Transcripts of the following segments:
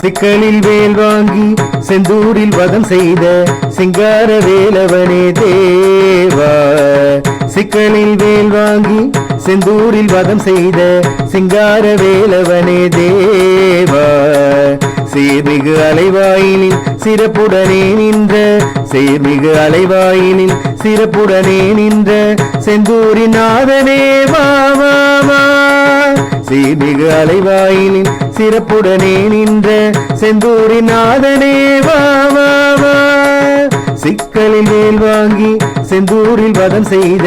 சிக்கலில் வேல் வாங்கி செந்தூரில் வதம் செய்த சிங்கார வேலவனே தேவா. சிக்கலில் வேல் வாங்கி செந்தூரில் வதம் செய்த சிங்கார வேலவனே தேவா. சீர்மிகு அலைவாயினில் சிறப்புடனே நின்ற சீர்மிகு அலைவாயினில் சிறப்புடனே நின்ற செந்தூரின் நாதனே வா வா. வா சீர்மிகு அலைவாயினில் சிறப்புடனே நின்ற செந்தூரின் நாதனே வா வா வா. சிக்கலில் வேல் வாங்கி செந்தூரில் வதம் செய்த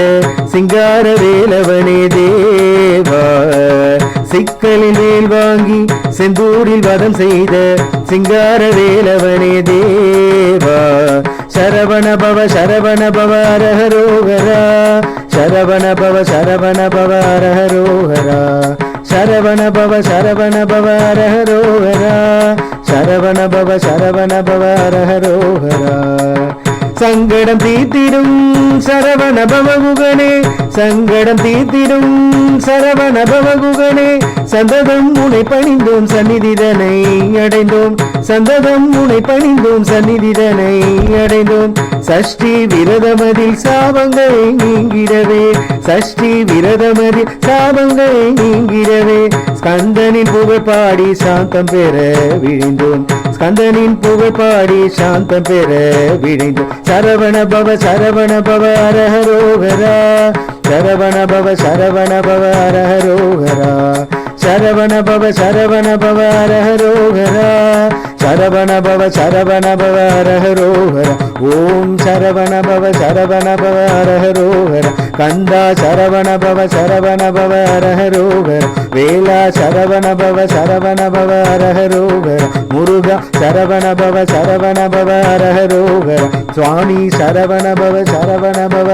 சிங்கார வேலவனே தேவா. சிக்கலில் வேல் வாங்கி செந்தூரில் வதம் செய்த சிங்கார வேலவனே தேவா. சரவண பவ சரவண பவ அரஹரோகரா சரவண பவ சரவண பவ அரஹரோகரா சரவண பவ சரவண பவ அரஹரோஹரா. சரவண பவ சரவண பவ அரஹரோஹரா. சங்கடம் தீர்த்திடும் சரவணபவகுகனே சங்கடம் தீர்த்திடும் சரவணபவகுகனே சந்ததம் உனை பணிந்தோம் சந்நிதிதனை அடைந்தோம். சந்ததம் உனை பணிந்தோம் சந்நிதிதனை அடைந்தோம். சஷ்டி விரதமதில் சாபங்கள் நீங்கிடவே சஷ்டி விரதமதில் சாபங்கள் நீங்கிடவே. ஸ்கந்தனின் புகழ் பாடி சாந்தம் பெற விழிந்தோம். ஸ்கந்தனின் புகழ் சாந்தம் பெற விழைந்து சரவண பவ சரவண பவ அரஹரோகரா சரவண பவ சரவண பவ அரஹரோகரா சரவண பவ சரவண பவ அரஹரோகரா சரவண பவ சரவண பவ அரஹரோகரா ஓம் சரவண பவ சரவண பவ அரஹரோகரா கந்தா சரவணபவ சரவணபவ சரவண பவ அரஹரோகரா வேலா சரவண பவ சரவண பவ அரஹரோகரா முருகா சரவண பவ சரவண சுவாமி சரவணபவ சரவணபவ சரவண பவ